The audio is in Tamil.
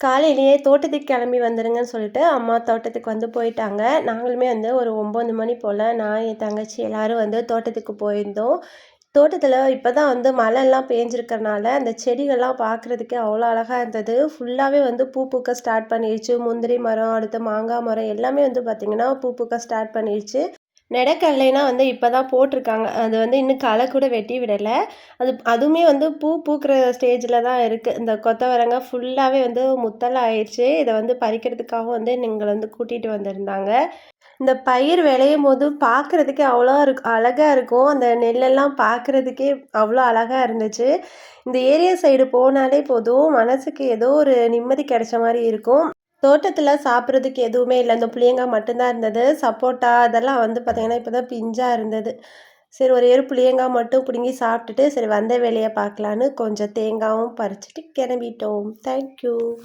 காலையிலேயே தோட்டத்துக்கு கிளம்பி வந்துடுங்கன்னு சொல்லிட்டு அம்மா தோட்டத்துக்கு வந்து போயிட்டாங்க. நாங்களுமே வந்து ஒரு ஒம்பது மணி போல் நான் என் தங்கச்சி எல்லோரும் வந்து தோட்டத்துக்கு போயிருந்தோம். தோட்டத்தில் இப்போ தான் வந்து மழைலாம் பேஞ்சிருக்கறனால அந்த செடிகள்லாம் பார்க்குறதுக்கே அவ்வளோ அழகாக இருந்தது. ஃபுல்லாகவே வந்து பூ பூக்க ஸ்டார்ட் பண்ணிடுச்சு முந்திரி மரம் அடுத்து மாங்காய் மரம் எல்லாமே வந்து பார்த்திங்கன்னா பூ பூக்க ஸ்டார்ட் பண்ணிடுச்சு நெடக்கடலைனா வந்து இப்போ தான் போட்டிருக்காங்க. அது வந்து இன்னும் களை கூட வெட்டி விடலை. அது அதுவுமே வந்து பூ பூக்கிற ஸ்டேஜில் தான் இருக்குது இந்த கொத்தவரங்காய் ஃபுல்லாகவே வந்து முத்தலாக ஆயிடுச்சு இதை வந்து பறிக்கிறதுக்காகவும் வந்து நீங்கள் வந்து கூட்டிகிட்டு வந்திருந்தாங்க. இந்த பயிர் விளையும் போது பார்க்குறதுக்கே அவ்வளோ இருக்கு அழகாக இருக்கும். அந்த நெல்லெல்லாம் பார்க்குறதுக்கே அவ்வளோ அழகாக இருந்துச்சு. இந்த ஏரியா சைடு போனாலே போதும். மனசுக்கு ஏதோ ஒரு நிம்மதி கிடைச்ச மாதிரி இருக்கும். தோட்டத்தில் சாப்பிட்றதுக்கு எதுவுமே இல்லை. இந்த புளியங்காய் மட்டும்தான் இருந்தது. சப்போட்டா அதெல்லாம் வந்து பார்த்திங்கன்னா இப்போ தான் பிஞ்சாக இருந்தது. சரி ஒரே ஒரு புளியங்காய் மட்டும் பிடுங்கி சாப்பிட்டுட்டு சரி வந்த வேலையை பார்க்கலான்னு கொஞ்சம் தேங்காயும் பறிச்சுட்டு கிளம்பிட்டோம். தேங்க்யூ